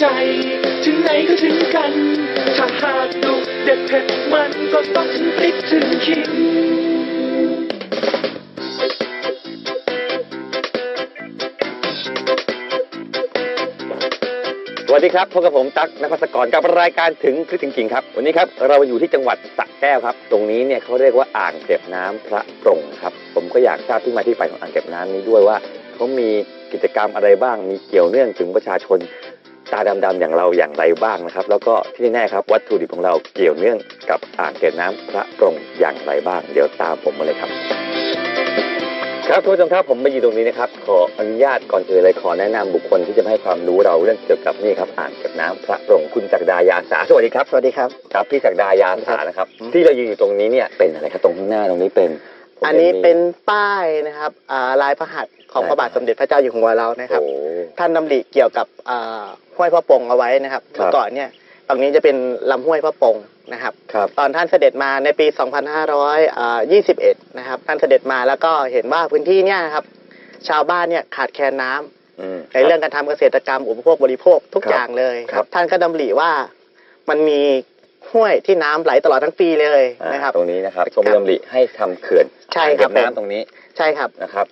ใจ ถึงไหนก็ถึงกัน ถ้าหากดุเด็ดเผ็ดมันก็ต้องถึงพริกถึงขิงสวัสดีครับพบกับผมตั๊กนภัสกรกับรายการถึงคือจริงครับ วันนี้ครับเราอยู่ที่จังหวัดสระแก้วครับ ตรงนี้เนี่ยเขาเรียกว่าอ่างเก็บน้ำพระปรงครับ ผมก็อยากทราบที่มาที่ไปของอ่างเก็บน้ำนี้ด้วยว่าเขามีกิจกรรมอะไรบ้างมีเกี่ยวเนื่องถึงประชาชน ตาดำๆอย่างเราอย่างไรบ้างนะครับ แล้วก็ที่แน่ๆครับวัตถุดิบของเราเกี่ยวเนื่องกับอ่างเก็บน้ำพระปรงอย่างไรบ้าง เดี๋ยวตามผมมาเลยครับ ครับทุกผู้ชมครับผมมาอยู่ตรงนี้นะครับ ขออนุญาตก่อนอื่นเลยขอแนะนำบุคคลที่จะมาให้ความรู้เราเรื่องเกี่ยวกับนี่ครับอ่างเก็บน้ำพระปรงคุณจักรดายาสาสวัสดีครับสวัสดีครับครับพี่จักรดายาสานะครับอืมที่เรายืนอยู่ตรงนี้เนี่ยเป็นอะไรครับตรงข้างหน้าตรงนี้เป็นผม อันนี้ห็มีเป็นป้ายนะครับอ่าลายพระหัตถ์ของพระบาทสมเด็จพระเจ้าอยู่หัวเรานะครับโอ้ท่านท่านดำริเกี่ยวกับอ่าห้วยพระปงเอาไว้นะครับครับเมื่อก่อนเนี่ยตรงนี้จะเป็นลำห้วยพระปงนะครับครับ ตอนท่านเสด็จมาในปี 2521 นะครับ ท่านเสด็จมาแล้วก็เห็นว่าพื้นที่เนี่ยนะครับ ชาวบ้านเนี่ยขาดแคลนน้ำอืมในเรื่องการทำเกษตรกรรมอุปโภคบริโภคทุกครับอย่างเลยครับ ท่านก็ดำริว่ามันมี ห้วยที่น้ำไหลตลอดทั้งปีเลยอ่านะครับ ตรงนี้นะครับทรงครับดำริให้ทำเขื่อนใช่อ่างครัเก็บบผมน้ำตรงนี้ใช่ครับ นะครับ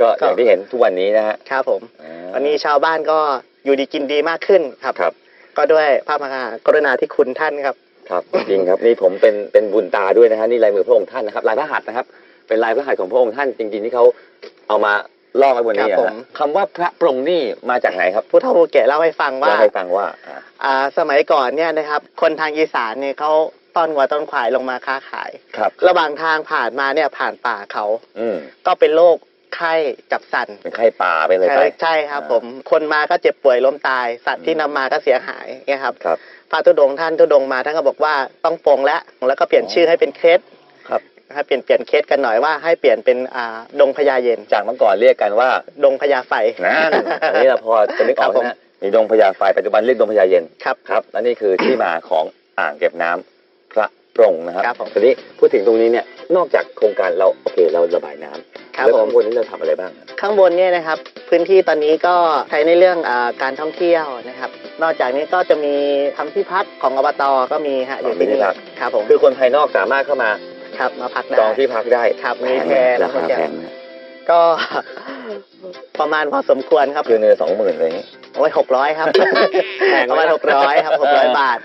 ก็อก็ย่างที่เห็นทุกวันนี้นะฮะครับผมอ่า วันนี้ชาวบ้านก็อยู่ดีกินดีมากขึ้นครับครับ ก็ด้วยพระมหากรุณาธิคุณท่านครับ ครับจริงครับนี่ผมเป็นเป็นบุญตาด้วยนะฮะนี่ลายมือพระองค์ท่านนะครับลายพระหัตถ์นะครับ เป็นลายพระหัตถ์ของพระองค์ท่านจริงๆที่เขาเอามา ล่องไว้บนนี้ครับอะผฮะมคำว่าพระปรงนี่มาจากไหนครับผู้เฒ่าผู้แก่เล่าให้ฟังว่าเล่าให้ฟังว่าอ่าอ่าสมัยก่อนเนี่ยนะครับ คนทางอีสานเนี่ยเขาต้อนวัวต้อนควายลงมาค้าขายครับ ระหว่างทางผ่านมาเนี่ยผ่านป่าเขาอืมก็เป็นโรคไข้จับสันเป็นไข้ป่าไปเลยใช่ไปใช่ครับอ่าผม คนมาก็เจ็บป่วยล้มตาย สัตว์ที่อืมนำมาก็เสียหายเนี่ยครับครับพระธุดงค์ท่านธุดงค์มาท่านก็บอกว่าต้องปลงแล้วแล้วก็เปลี่ยนอ๋อชื่อให้เป็นเคสครับ นะครับเปลี่ยนเปลี่ยนเคสกันหน่อยว่าให้เปลี่ยนเป็นอ่าดงพญาเย็น จากเมื่อก่อนเรียกกันว่าดงพญาไฟ นั่นอันนี้เราพอจะนึกออกครับผมนะฮะมีดงพญาไฟปัจจุบันเรียกดงพญาเย็นครับ ครับและนี่คือที่มาของอ่างเก็บน้ำพระปรงนะครับครับผม ทีนี้พูดถึงตรงนี้เนี่ยนอกจากโครงการเราโอเคเราระบายน้ำครับแล้วผข้ามงบนนี้เราทำอะไรบ้างครับ ข้างบนเนี่ยนะครับพื้นที่ตอนนี้ก็ใช้ในเรื่องอาการท่องเที่ยวนะครับ นอกจากนี้ก็จะมีทำที่พักของอบตก็มีฮะอยู่ที่นี่ครับผมคือคนภายนอกสามารถเข้ามา ครับมาพักได้จองที่พักได้ครับมีแพงแพไหมรราคาทุกอย่แพงงไหมก็ประมาณพอสมควรครับคือเนื้อสองหมื่นอะไรอย่างงี้โอ้ยหกร้อยครับแพงไหมประมาณหกร้อยครับหกร้อยบาท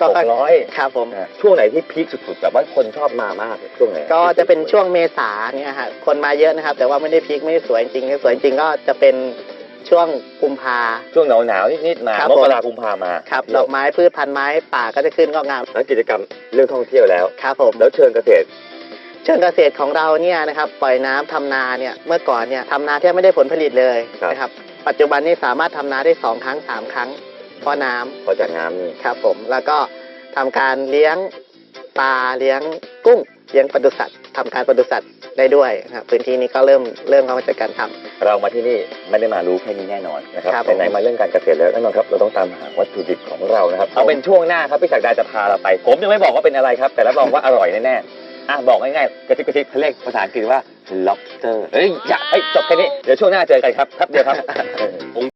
ก็หกร้อยครับผมช่วงไหนที่พีคสุดๆแบบว่าคนชอบมามากช่วงไหนก็จะเป็นช่วงเมษาเนี่ยฮะคนมาเยอะนะครับ แต่ว่าไม่ได้พีคไม่ได้สวยจริงสวยจริงก็จะเป็น ช่วงกุมภา ช่วงหนาวหนาวๆนิดๆมาครับมผม กราคุมพามาครับดอกไม้พืชพันธุ์ไม้ป่าก็จะขึ้นงอกงามแล้วกิจกรรมเรื่องท่องเที่ยวแล้ว ครับผม แล้วเชิงเกษตร เชิงเกษตรของเราเนี่ยนะครับปล่อยน้ำทำนาเนี่ยเมื่อก่อนเนี่ยทำนาแทบไม่ได้ผลผลิตเลยครับ นะครับปัจจุบันนี้สามารถทำนาได้สองครั้งสามครั้งเพราะน้ำเพราะจากน้ำนี่ครับผมแล้วก็ทำการเลี้ยงปลาเลี้ยงกุ้งเลี้ยงปศุสัตว์ ทำการปศุสัตว์ได้ด้วยนะครับพื้นที่นี้ก็เริ่มเริ่มเข้ามาจากการทำเรามาที่นี่ไม่ได้มารู้แค่นี้แน่นอนนะครับครับแต่ไหนมาเรื่องการเกษตรแล้วแน่นอนครับเราต้องตามหาวัตถุดิบของเรานะครับครับเอาเป็นช่วงหน้าครับพี่ศักดาจะพาเราไป ผมยังไม่บอกว่าเป็นอะไรครับ แต่รับรองว่าอร่อยแน่ๆอะบอกง่ายๆกระซิบกระซิบเขาเรียกภาษาอังกฤษว่า lobster เอ้ยอย่าเอ้ยจบแค่นี้เดี๋ยวช่วงหน้าเจอกันครับครับเดียวครับ